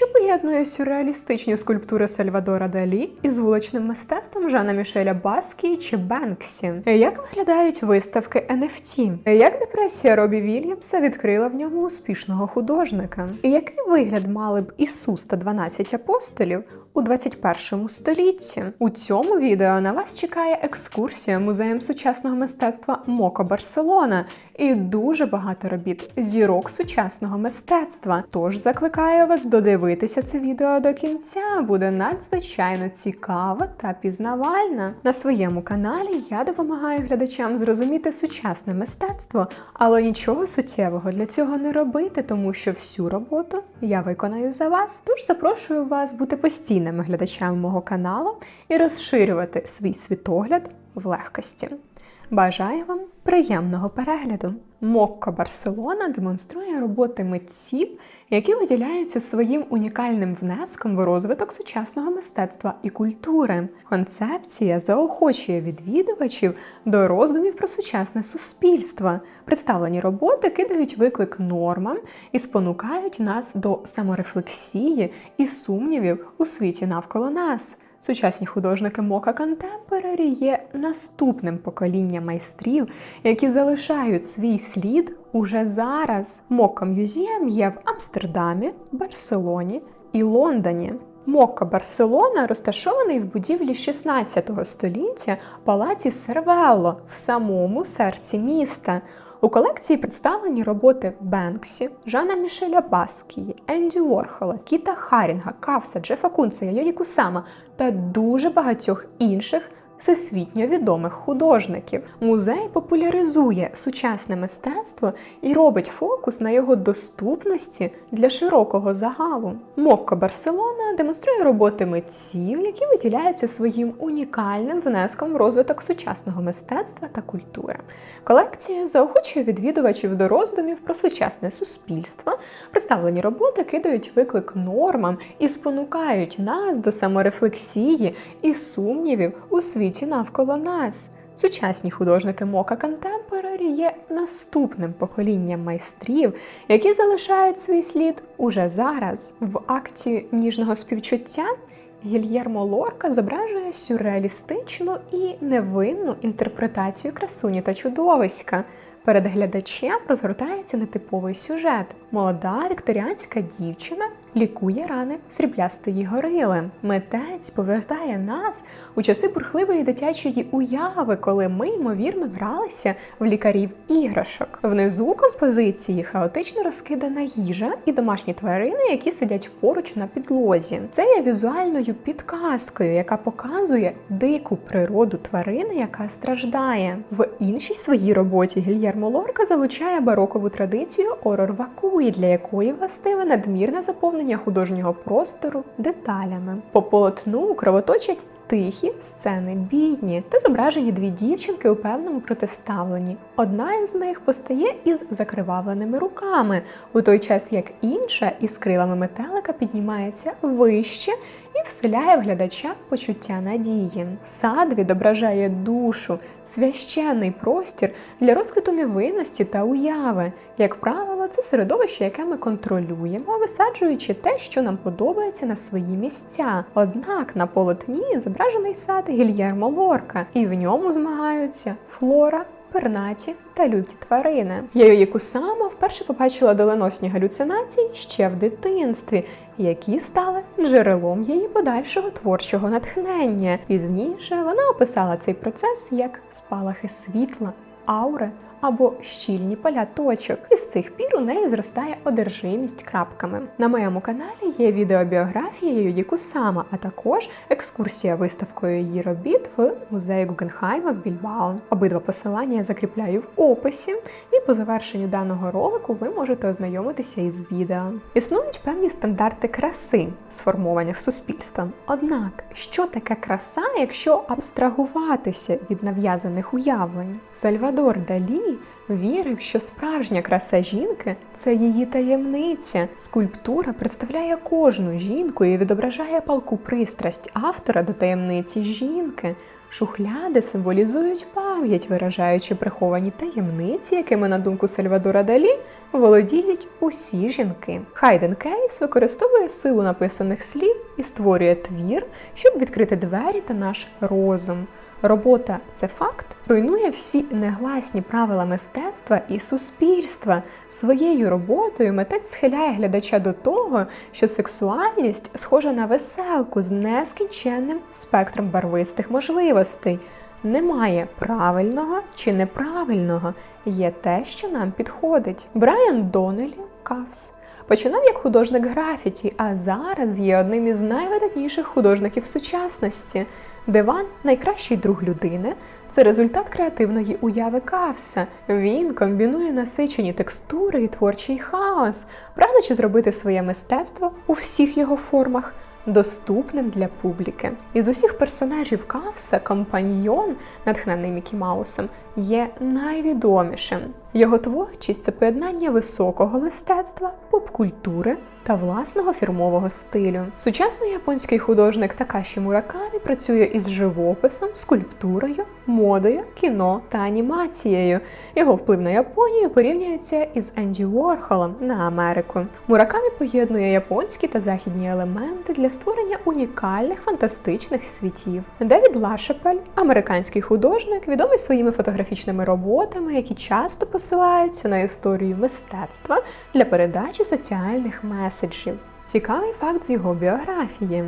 що поєднує сюрреалістичні скульптури Сальвадора Далі із вуличним мистецтвом Жана Мішеля Баскі чи Бенксі. Як виглядають виставки NFT? Як депресія Робі Вільямса відкрила в ньому успішного художника? І який вигляд мали б Ісус та 12 апостолів у 21 столітті? У цьому відео на вас чекає екскурсія музеєм сучасного мистецтва Моко Барселона і дуже багато робіт зірок сучасного мистецтва. Тож закликаю вас додивитися це відео до кінця. Буде надзвичайно цікаво та пізнавально. На своєму каналі я допомагаю глядачам зрозуміти сучасне мистецтво, але нічого суттєвого для цього не робити, тому що всю роботу я виконаю за вас. Тож запрошую вас бути постійними глядачами мого каналу і розширювати свій світогляд в легкості. Бажаю вам приємного перегляду! Мокко Барселона демонструє роботи митців, які виділяються своїм унікальним внеском в розвиток сучасного мистецтва і культури. Концепція заохочує відвідувачів до роздумів про сучасне суспільство. Представлені роботи кидають виклик нормам і спонукають нас до саморефлексії і сумнівів у світі навколо нас. Сучасні художники Мока Контемпорарі є наступним поколінням майстрів, які залишають свій слід уже зараз. Мока Мюзієм є в Амстердамі, Барселоні і Лондоні. Мокко Барселона розташований в будівлі 16 століття палаці Сервелло в самому серці міста. У колекції представлені роботи Бенксі, Жана Мішеля Баскії, Енді Уорхола, Кіта Харінга, Кавса, Джефа Кунца, Йоді Кусама та дуже багатьох інших всесвітньо відомих художників. Музей популяризує сучасне мистецтво і робить фокус на його доступності для широкого загалу. Мокко Барселона демонструє роботи митців, які виділяються своїм унікальним внеском в розвиток сучасного мистецтва та культури. Колекція заохочує відвідувачів до роздумів про сучасне суспільство. Представлені роботи кидають виклик нормам і спонукають нас до саморефлексії і сумнівів у світі світі навколо нас. Сучасні художники Мока Контемпорарі є наступним поколінням майстрів, які залишають свій слід уже зараз. В акті ніжного співчуття Гільєрмо Лорка зображує сюрреалістичну і невинну інтерпретацію красуні та чудовиська. Перед глядачем розгортається нетиповий сюжет. Молода вікторіанська дівчина лікує рани сріблястої горили. Митець повертає нас у часи бурхливої дитячої уяви, коли ми ймовірно гралися в лікарів іграшок. Внизу композиції хаотично розкидана їжа і домашні тварини, які сидять поруч на підлозі. Це є візуальною підказкою, яка показує дику природу тварини, яка страждає. В іншій своїй роботі Гільєрмо Лорка залучає барокову традицію орор вакуї, для якої властиве надмірне заповнення художнього простору деталями. По полотну кровоточать тихі сцени бідні та зображені дві дівчинки у певному протиставленні. Одна із них постає із закривавленими руками, у той час як інша із крилами метелика піднімається вище і вселяє в глядача почуття надії. Сад відображає душу, священний простір для розквіту невинності та уяви. Як правило, це середовище, яке ми контролюємо, висаджуючи те, що нам подобається на свої місця. Однак на полотні зображений сад Гільєрмо Лорка, і в ньому змагаються флора пернаті та люті тварини. Яйої Кусама вперше побачила доленосні галюцинації ще в дитинстві, які стали джерелом її подальшого творчого натхнення. Пізніше вона описала цей процес як спалахи світла, аури або щільні поля точок. І з цих пір у неї зростає одержимість крапками. На моєму каналі є відеобіографія Юді Кусама, а також екскурсія виставкою її робіт в музеї Гугенхайма в Більбао. Обидва посилання я закріпляю в описі, і по завершенню даного ролику ви можете ознайомитися із відео. Існують певні стандарти краси, сформовані суспільством. Однак, що таке краса, якщо абстрагуватися від нав'язаних уявлень? Сальвадор Далі вірив, що справжня краса жінки це її таємниця. Скульптура представляє кожну жінку і відображає палку пристрасть автора до таємниці жінки. Шухляди символізують пам'ять, виражаючи приховані таємниці, якими, на думку Сальвадора Далі, володіють усі жінки. Хайден Кейс використовує силу написаних слів і створює твір, щоб відкрити двері та наш розум. Робота це факт, руйнує всі негласні правила мистецтва і суспільства. Своєю роботою митець схиляє глядача до того, що сексуальність схожа на веселку з нескінченним спектром барвистих можливостей. Немає правильного чи неправильного, є те, що нам підходить. Брайан Донелі Кавс починав як художник графіті, а зараз є одним із найвидатніших художників сучасності. Диван найкращий друг людини. Це результат креативної уяви Кавса. Він комбінує насичені текстури і творчий хаос, прагнучи зробити своє мистецтво у всіх його формах доступним для публіки. Із усіх персонажів Кавса компаньйон, натхнений Мікі Маусом, є найвідомішим. Його творчість це поєднання високого мистецтва, поп-культури та власного фірмового стилю. Сучасний японський художник Такаші Муракамі працює із живописом, скульптурою, модою, кіно та анімацією. Його вплив на Японію порівнюється із Енді Уорхолом на Америку. Муракамі поєднує японські та західні елементи для створення унікальних фантастичних світів. Девід Лашепель, американський художник, відомий своїми фотографічними роботами, які часто посилаються на історію мистецтва для передачі соціальних меседжів. Цікавий факт з його біографії.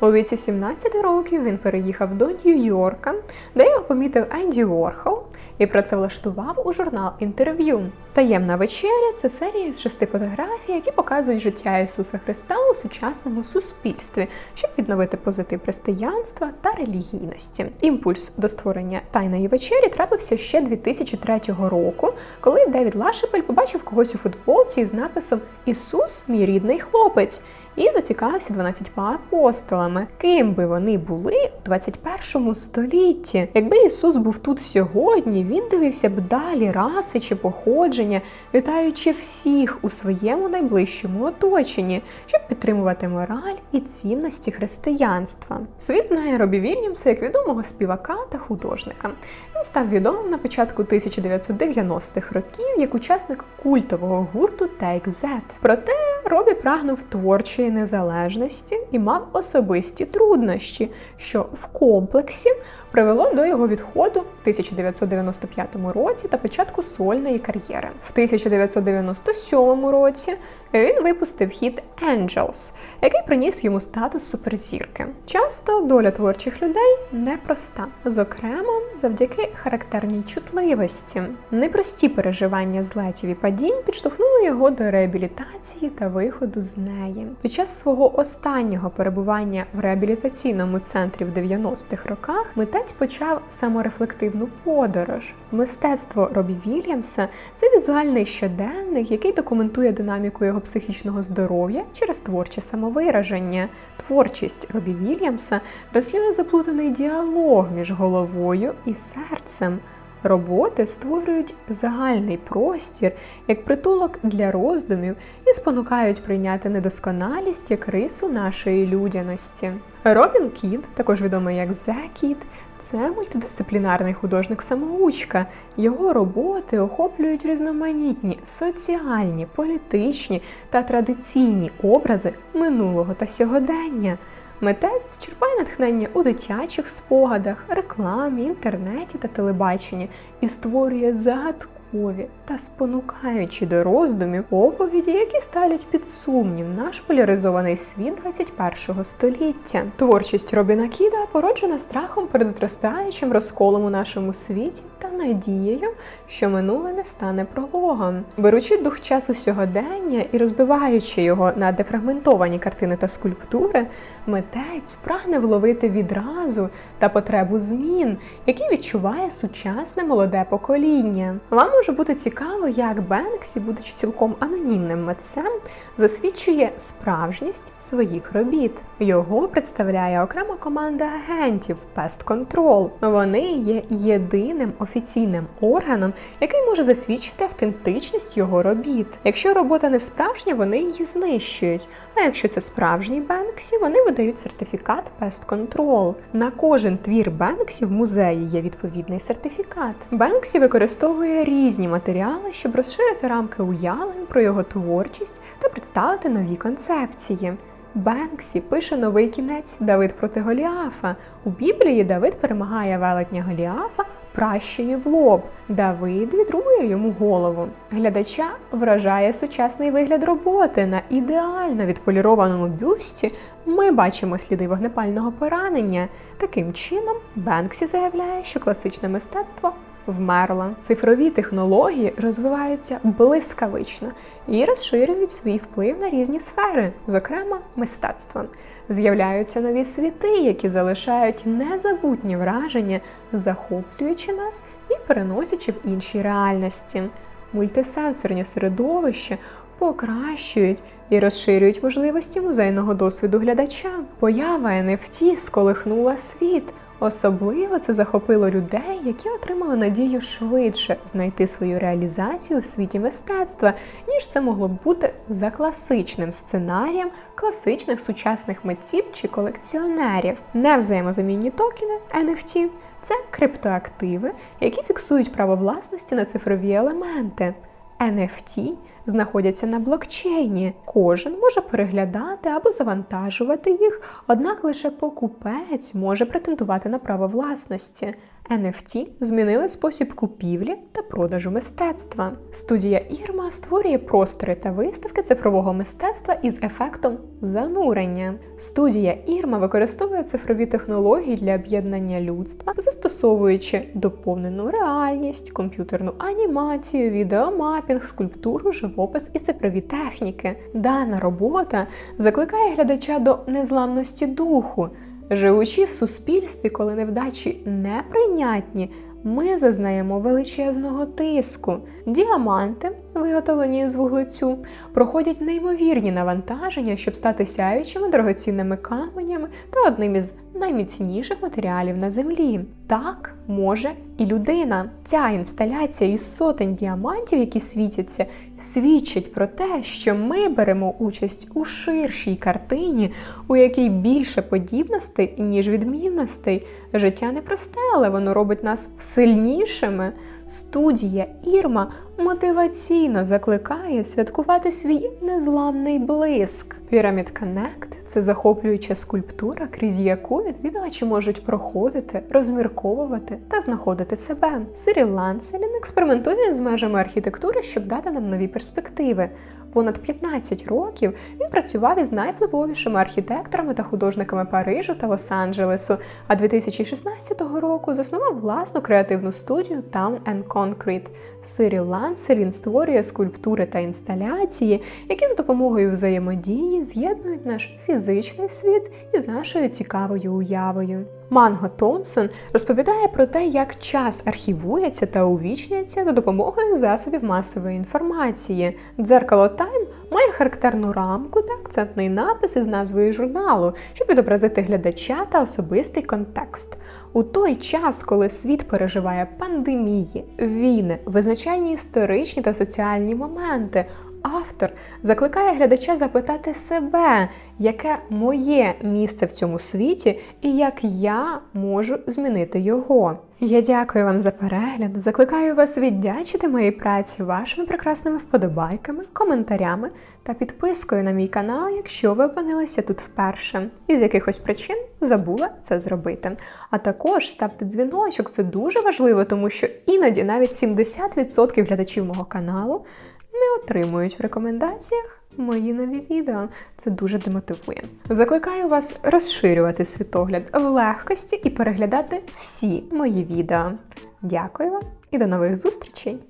У віці 17 років він переїхав до Нью-Йорка, де його помітив Енді Уорхол і працевлаштував у журнал інтерв'ю. Таємна вечеря це серія з шести фотографій, які показують життя Ісуса Христа у сучасному суспільстві, щоб відновити позитив християнства та релігійності. Імпульс до створення тайної вечері трапився ще 2003 року, коли Девід Лашепель побачив когось у футболці з написом Ісус, мій рідний хлопець і зацікавився 12 апостолами, ким би вони були у 21 столітті. Якби Ісус був тут сьогодні, він дивився б далі раси чи походження, вітаючи всіх у своєму найближчому оточенні, щоб підтримувати мораль і цінності християнства. Світ знає Робі Вільямса як відомого співака та художника. Він став відомим на початку 1990-х років як учасник культового гурту Take That. Проте Робі прагнув творчої незалежності і мав особисті труднощі, що в комплексі привело до його відходу в 1995 році та початку сольної кар'єри. В 1997 році він випустив хіт Angels, який приніс йому статус суперзірки. Часто доля творчих людей непроста, зокрема завдяки характерній чутливості. Непрості переживання злетів і падінь підштовхнули його до реабілітації та виходу з неї. Під час свого останнього перебування в реабілітаційному центрі в 90-х роках митець почав саморефлективну подорож. Мистецтво Робі Вільямса це візуальний щоденник, який документує динаміку його психічного здоров'я через творче самовираження. Творчість Робі Вільямса транслює заплутаний діалог між головою і серцем. Роботи створюють загальний простір як притулок для роздумів і спонукають прийняти недосконалість як рису нашої людяності. Робін Кіт, також відомий як Зе Кіт, це мультидисциплінарний художник-самоучка. Його роботи охоплюють різноманітні соціальні, політичні та традиційні образи минулого та сьогодення. Митець черпає натхнення у дитячих спогадах, рекламі, інтернеті та телебаченні і створює загадкові та спонукаючі до роздумів оповіді, які ставлять під сумнів наш поляризований світ 21 століття. Творчість Робіна Кіда породжена страхом перед зростаючим розколом у нашому світі надією, що минуле не стане прологом. Беручи дух часу сьогодення і розбиваючи його на дефрагментовані картини та скульптури, митець прагне вловити відразу та потребу змін, які відчуває сучасне молоде покоління. Вам може бути цікаво, як Бенксі, будучи цілком анонімним митцем, засвідчує справжність своїх робіт. Його представляє окрема команда агентів Pest Control. Вони є єдиним офіційним офіційним органом, який може засвідчити автентичність його робіт. Якщо робота не справжня, вони її знищують. А якщо це справжній Бенксі, вони видають сертифікат Pest Control. На кожен твір Бенксі в музеї є відповідний сертифікат. Бенксі використовує різні матеріали, щоб розширити рамки уявлень про його творчість та представити нові концепції. Бенксі пише новий кінець Давид проти Голіафа. У Біблії Давид перемагає велетня Голіафа пращею в лоб. Давид відрує йому голову. Глядача вражає сучасний вигляд роботи на ідеально відполірованому бюсті. Ми бачимо сліди вогнепального поранення. Таким чином, Бенксі заявляє, що класичне мистецтво вмерла. Цифрові технології розвиваються блискавично і розширюють свій вплив на різні сфери, зокрема мистецтво. З'являються нові світи, які залишають незабутні враження, захоплюючи нас і переносячи в інші реальності. Мультисенсорні середовища покращують і розширюють можливості музейного досвіду глядача. Поява NFT сколихнула світ. Особливо це захопило людей, які отримали надію швидше знайти свою реалізацію в світі мистецтва, ніж це могло б бути за класичним сценарієм класичних сучасних митців чи колекціонерів. Невзаємозамінні токени NFT – це криптоактиви, які фіксують право власності на цифрові елементи. NFT знаходяться на блокчейні. Кожен може переглядати або завантажувати їх, однак лише покупець може претендувати на право власності. NFT змінили спосіб купівлі та продажу мистецтва. Студія Ірма створює простори та виставки цифрового мистецтва із ефектом занурення. Студія Ірма використовує цифрові технології для об'єднання людства, застосовуючи доповнену реальність, комп'ютерну анімацію, відеомапінг, скульптуру, живопис і цифрові техніки. Дана робота закликає глядача до незламності духу. Живучи в суспільстві, коли невдачі неприйнятні, ми зазнаємо величезного тиску. Діаманти, виготовлені з вуглецю, проходять неймовірні навантаження, щоб стати сяючими дорогоцінними каменями та одним із найміцніших матеріалів на землі. Так може і людина. Ця інсталяція із сотень діамантів, які світяться, свідчить про те, що ми беремо участь у ширшій картині, у якій більше подібностей, ніж відмінностей. Життя непросте, але воно робить нас сильнішими. Студія Ірма мотиваційно закликає святкувати свій незламний блиск. Pyramid Connect – це захоплююча скульптура, крізь яку відвідувачі можуть проходити, розмірковувати та знаходити себе. Сирі Ланселін експериментує з межами архітектури, щоб дати нам нові перспективи. Понад 15 років він працював із найвпливовішими архітекторами та художниками Парижу та Лос-Анджелесу, а 2016 року заснував власну креативну студію Town and Concrete. Сиріл Ланселін створює скульптури та інсталяції, які за допомогою взаємодії з'єднують наш фізичний світ із нашою цікавою уявою. Манго Томпсон розповідає про те, як час архівується та увічнюється за допомогою засобів масової інформації. Дзеркало Тайм має характерну рамку та акцентний напис із назвою журналу, щоб відобразити глядача та особистий контекст. У той час, коли світ переживає пандемії, війни, визначальні історичні та соціальні моменти. Автор закликає глядача запитати себе, яке моє місце в цьому світі і як я можу змінити його. Я дякую вам за перегляд. Закликаю вас віддячити моїй праці вашими прекрасними вподобайками, коментарями та підпискою на мій канал, якщо ви опинилися тут вперше і з якихось причин забула це зробити. А також ставте дзвіночок, це дуже важливо, тому що іноді навіть 70% глядачів мого каналу не отримують в рекомендаціях мої нові відео. Це дуже демотивує. Закликаю вас розширювати світогляд в легкості і переглядати всі мої відео. Дякую вам і до нових зустрічей!